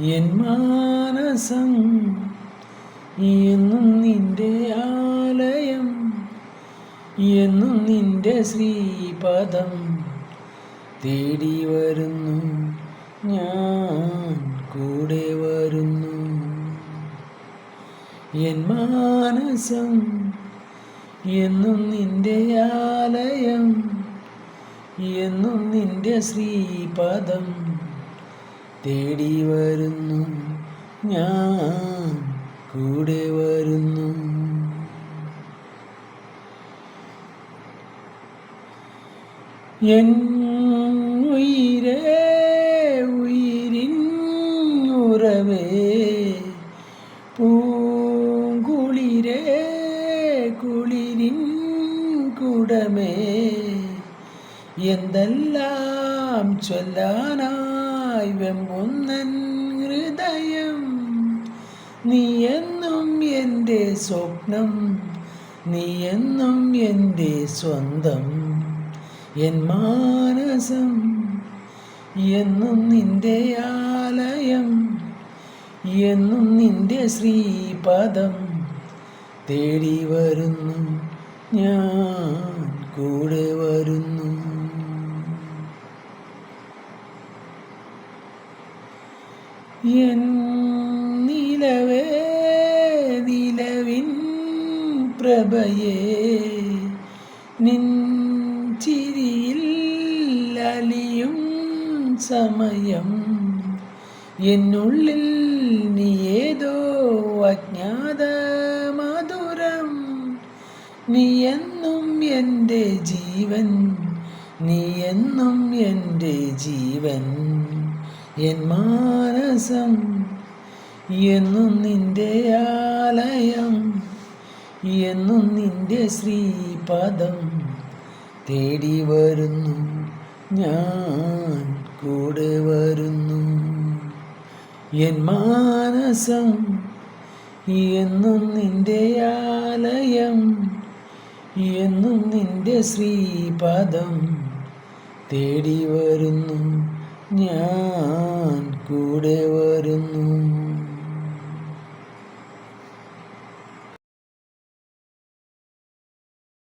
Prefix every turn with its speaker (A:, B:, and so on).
A: N മാനസം എന്നും നിന്റെ ആലയം എന്നും നിന്റെ ശ്രീപദം തേടി വരുന്നു. ഞാൻ കൂടെ വരുന്നു. എൻ മാനസം എന്നും നിന്റെ ആലയം എന്നും നിന്റെ ശ്രീപദം തേടി വരുന്നു. ഞാൻ കൂടെ വരുന്നു. എൻ ഉയരേ ഉയരിൻ ഉറവേ പൂങ്കുളിരേ കുളിരിൻ കുടമേ എന്തെല്ലാം ചൊല്ലാനായി ഒന്നൻ ഹൃദയം. നീ എന്നും എന്റെ സ്വപ്നം നീ എന്നും എന്റെ സ്വന്തം. എൻ മാനസം എന്നും നിന്റെ ആലയം എന്നും നിന്റെ ശ്രീപദം. തേടി വരുന്നു ഞാൻ കൂടെ വരുന്നു എൻ നിലവേ നിലവിൻ പ്രഭയേ നിൻ ചിരിയിൽ അലിയും സമയം എന്നുള്ളിൽ നീ ഏതോ അജ്ഞാത മധുരം. നീ എന്നും എന്റെ ജീവൻ നീ എന്നും എന്റെ ജീവൻ. എൻ മാനസം എന്നും നിന്റെ ആലയം എന്നും നിന്റെ ശ്രീപദം തേടി വരുന്നു. ഞാൻ കൂടെ വരുന്നു. എൻ മാനസം എന്നും നിന്റെ ആലയം എന്നും നിന്റെ ശ്രീപദം തേടി വരുന്നു. ഞാൻ കൂടെ വരുന്നു.